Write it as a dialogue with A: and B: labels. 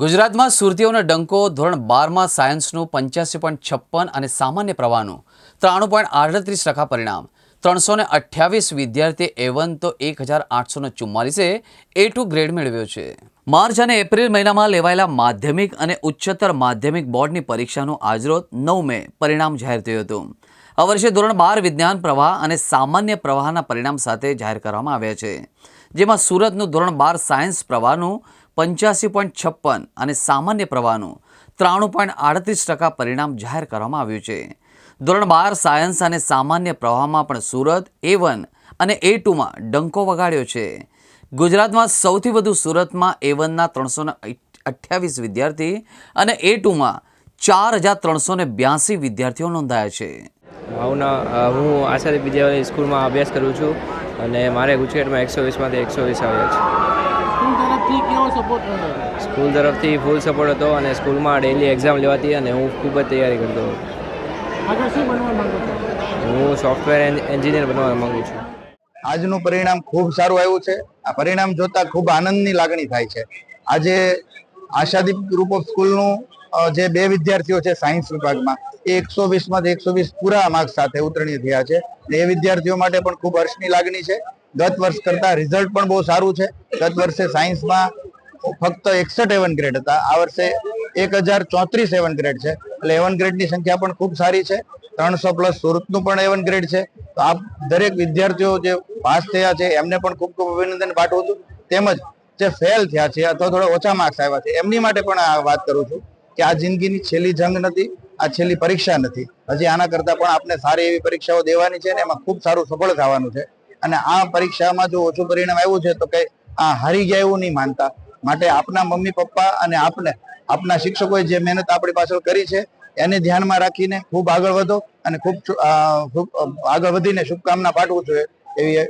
A: ગુજરાતમાં સુરતીઓનો ડંકો ધોરણ બારમાં સાયન્સનું પંચ્યાસી પોઈન્ટ છપ્પન અને સામાન્ય પ્રવાહનું ત્રાણું પોઈન્ટ આડત્રીસ ટકા પરિણામ. ત્રણસો ને અઠ્યાવીસ વિદ્યાર્થી એવન તો એક હજાર આઠસો ને ચુમ્માલીસે એ ટુ ગ્રેડ મેળવ્યો છે. માર્ચ અને એપ્રિલ મહિનામાં લેવાયેલા માધ્યમિક અને ઉચ્ચતર માધ્યમિક બોર્ડની પરીક્ષાનું આજરોજ નવ મે પરિણામ જાહેર થયું હતું. આ વર્ષે ધોરણ બાર વિજ્ઞાન પ્રવાહ અને સામાન્ય પ્રવાહના પરિણામ સાથે જાહેર કરવામાં આવ્યા છે. જેમાં સુરતનું ધોરણ બાર સાયન્સ પ્રવાહનું પંચ્યાસી પોઈન્ટ છપ્પન અને સામાન્ય પ્રવાહનું ત્રાણું પોઈન્ટ આડત્રીસ ટકા પરિણામ જાહેર કરવામાં આવ્યું છે. ધોરણ બાર સાયન્સ અને સામાન્ય પ્રવાહમાં પણ સુરત એ વન અને એ ટુમાં ડંકો વગાડ્યો છે. ગુજરાતમાં સૌથી વધુ સુરતમાં એ વનના ત્રણસો અઠ્યાવીસ વિદ્યાર્થી અને એ ટુમાં ચાર હજાર ત્રણસો ને બ્યાસી વિદ્યાર્થીઓ નોંધાયા છે.
B: હું આશાદી વિદ્યાલય સ્કૂલમાં અભ્યાસ કરું છું અને મારે ગુજકેટમાં એકસો વીસમાંથી એકસો વીસ આવ્યા છે.
C: સ્કૂલ તરફથી કેવો સપોર્ટ રહ્યો
B: સ્કૂલ તરફથી ફૂલ સપોર્ટ હતો અને સ્કૂલમાં ડેલી એક્ઝામ લેવાતી અને હું ખૂબ જ તૈયારી કરતો.
C: આગળ શું બનવા માંગો છો?
B: હું સોફ્ટવેર એન્જિનિયર બનવા માંગુ છું.
D: આજનું પરિણામ ખૂબ સારું આવ્યું છે. આ પરિણામ જોતા ખૂબ આનંદની લાગણી થાય છે. આજે આશાદીપ ગ્રુપ ઓફ સ્કૂલનું જે બે વિદ્યાર્થીઓ છે સાયન્સ વિભાગમાં એ એકસો વીસમાંથી એકસો વીસ પૂરા માર્ક્સ સાથે ઉત્તીર્ણ થયા છે. એ વિદ્યાર્થીઓ માટે પણ ખૂબ હર્ષની લાગણી છે. ગત વર્ષ કરતા રિઝલ્ટ પણ બહુ સારું છે. ગત વર્ષે સાયન્સમાં ફક્ત એકસઠ એવન ગ્રેડ હતા. આ વર્ષે એક હજાર ચોત્રીસ એવન ગ્રેડ છે. એટલે એવન ગ્રેડની સંખ્યા પણ ખૂબ સારી છે. ત્રણસો પ્લસ સુરતનું પણ એવન ગ્રેડ છે. તો આ દરેક વિદ્યાર્થીઓ જે પાસ થયા છે, એમને પણ ખૂબ ખૂબ અભિનંદન પાઠવું છું. તેમજ જે ફેલ થયા છે અથવા થોડા ઓછા માર્ક્સ આવ્યા છે, એમની માટે પણ આ વાત કરું છું કે આ જિંદગીની છેલ્લી જંગ નથી, આ છેલ્લી પરીક્ષા નથી. હજી આના કરતાં પણ આપણે સારી એવી પરીક્ષાઓ દેવાની છે અને એમાં ખૂબ સારું સફળ થવાનું છે. અને આ પરીક્ષામાં જો ઓછું પરિણામ આવ્યું છે, તો કે આ હારી ગયા એવું નહીં માનતા. માટે આપના મમ્મી, પપ્પા અને આપને, આપના શિક્ષકોએ જે મહેનત આપણી પાછળ કરી છે, એને ધ્યાનમાં રાખીને ખૂબ આગળ વધો અને ખૂબ ખૂબ આગળ વધીને શુભકામના પાઠવું છું એવી